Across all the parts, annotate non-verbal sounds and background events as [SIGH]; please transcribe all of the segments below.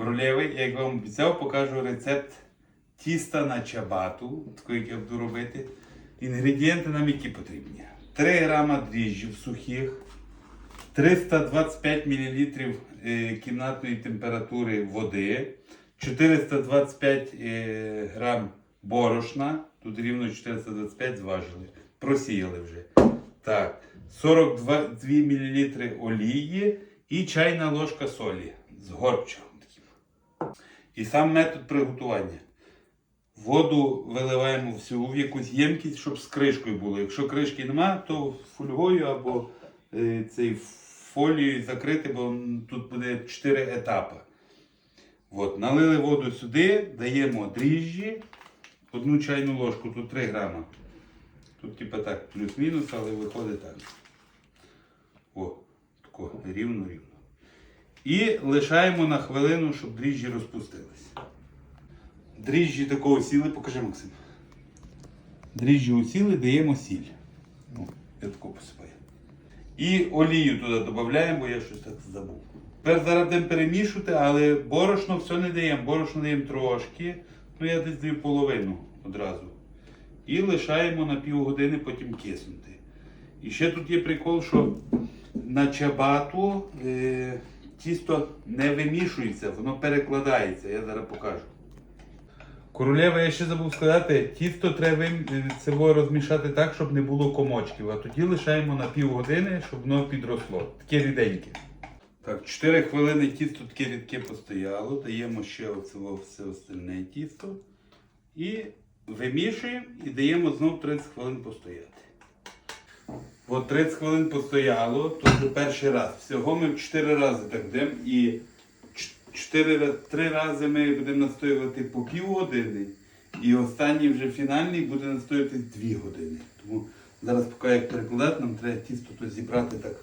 Королєви, я як вам обіцяв, покажу рецепт тіста на чабату, таку, як я буду робити. Інгредієнти нам які потрібні. 3 грама дріжджів сухих, 325 мл е, кімнатної температури води, 425 е, грам борошна, тут рівно 425 зважили, просіяли вже. Так, 42 мл олії і чайна ложка солі з горчиком таким. І сам метод приготування. Воду виливаємо всю в якусь ємкість, щоб з кришкою було. Якщо кришки нема, то фольгою або е, цей фолією закрити, бо тут буде 4 етапи. От, налили воду сюди, даємо дріжджі, одну чайну ложку, тут 3 грама. Тут типа так, плюс-мінус, але виходить так. О, тако, рівно-рівно. І лишаємо на хвилину, щоб дріжджі розпустились. Дріжджі такого сіли, покажи Максим. Дріжджі усіли, даємо сіль. Ну, я тако посипаю. І олію туди додаємо, бо я щось так забув. Тепер зараз будемо перемішувати, але борошно все не даємо. Борошно даємо трошки. Ну я десь даю половину одразу. І лишаємо на півгодини потім киснути. І ще тут є прикол, що на чабату е, тісто не вимішується, воно перекладається. Я зараз покажу. Королева, я ще забув сказати, тісто треба е, цього розмішати так, щоб не було комочків, а тоді лишаємо на півгодини, щоб воно підросло. Таке ріденьке. Так, 4 хвилини тісто таке рідке постояло, даємо ще оце все остальне тісто. І вимішуємо і даємо знову 30 хвилин постояти. От 30 хвилин постояло, то перший раз. Всього ми 4 рази так будемо і 4, 3 рази ми будемо настоювати по півгодини. І останній вже фінальний буде настоювати 2 години. Тому зараз, поки як перекладати, нам треба тісто то зібрати так,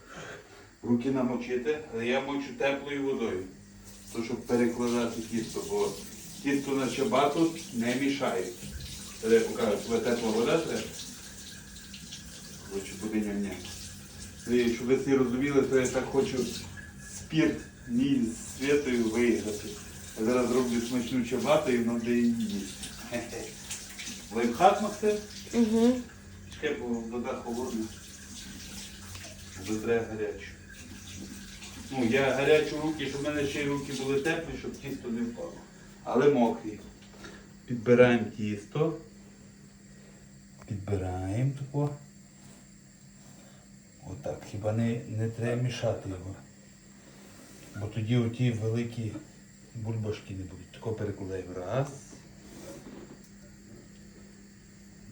руки намочити, але я мочу теплою водою. То, щоб перекладати тісто, бо тісто на чабату не. Це я покажу, коли тепла вода треба. Хочу буде ням І щоб ви всі розуміли, то я так хочу спірт ні з святою виграти. Я зараз зроблю смачну чабату і воно буде її їсти. [LAUGHS] Лайфхак, Максим? Угу. Чекай, бо вода холодна. Вже гарячу. Ну, я гарячу руки, щоб в мене ще й руки були теплі, щоб тісто не впало. Але мокрі. Підбираємо тісто. Підбираємо тако. Отак. Хіба не, не треба мішати його. Бо тоді оті великі бульбашки не будуть. Тако перекладаємо. Раз.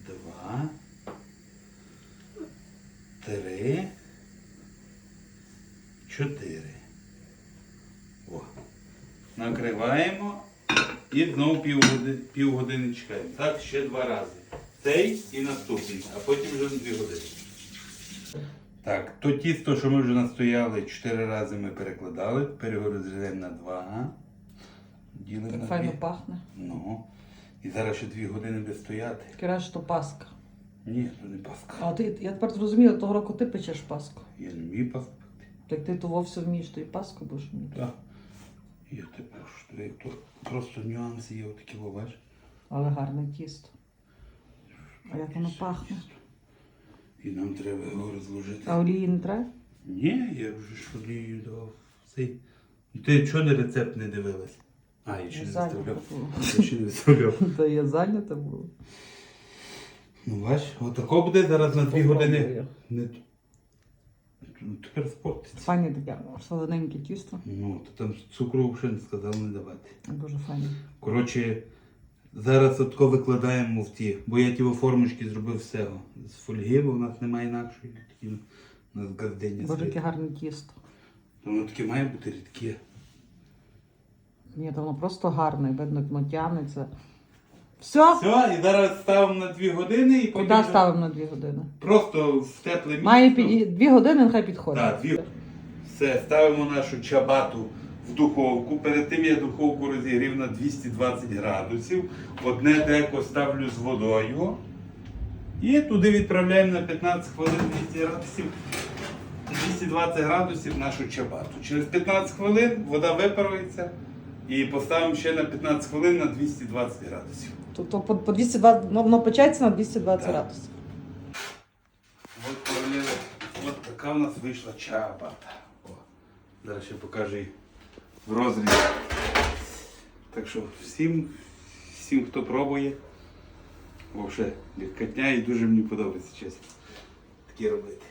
Два. Три. Чотири. О. Накриваємо і знову півгодини, півгодини чекаємо. Так, ще два рази. Цей і наступний, а потім вже на дві години. Так, то тісто, що ми вже настояли, чотири рази ми перекладали, тепер його розрізаємо на два. Ділимо Так на файно дві. пахне. Ну. І зараз ще дві години буде стояти. Кираж, що паска. Ні, то не паска. А ти, я тепер зрозуміла, того року ти печеш паску. Я не вмію паску пекти. Так ти того все вмієш, то і паску будеш вміти. Так. Я тепер що як то просто нюанси є отакі бачиш. Але гарне тісто. А як воно пахне? І нам треба його розложити. А олії не треба? Ні, я вже ж олію давав. Цей. Ти чого не рецепт не дивилась? А, я ще не Зайнята виставляв. була. Я ще не виставляв. [LAUGHS] Та я зайнята була. Ну бач, отако буде зараз на дві години. Попробую. Не... Ну, Тепер спортиться. Файне таке солоненьке тісто. Ну, то там цукру взагалі не сказали не давати. Дуже файне. Коротше, зараз отко викладаємо в ті, бо я ті формочки зробив всього. З фольги, бо в нас немає інакшої. Такі у нас газдення. Боже, яке гарне тісто. Воно таке має бути рідке. Ні, то воно просто гарне, видно, як воно тягнеться. Все? Все, і зараз ставимо на 2 години і потім Куди вже ставимо на дві години? просто в тепле місце. Має під... дві години, нехай підходить. Так, дві. Все, ставимо нашу чабату в духовку. Перед тим я духовку розігрів на 220 градусів. Одне деко ставлю з водою. І туди відправляємо на 15 хвилин 200 градусів. 220 градусів нашу чабату. Через 15 хвилин вода випарується І поставимо ще на 15 хвилин на 220 градусів. Тобто по, по 220, ну, воно печеться на 220 Так. градусів. От королева, от така у нас вийшла чабата. О, зараз ще покажу її в розрізі. Так що всім, всім, хто пробує, вовше легкотня і дуже мені подобається чесно. Такі робити.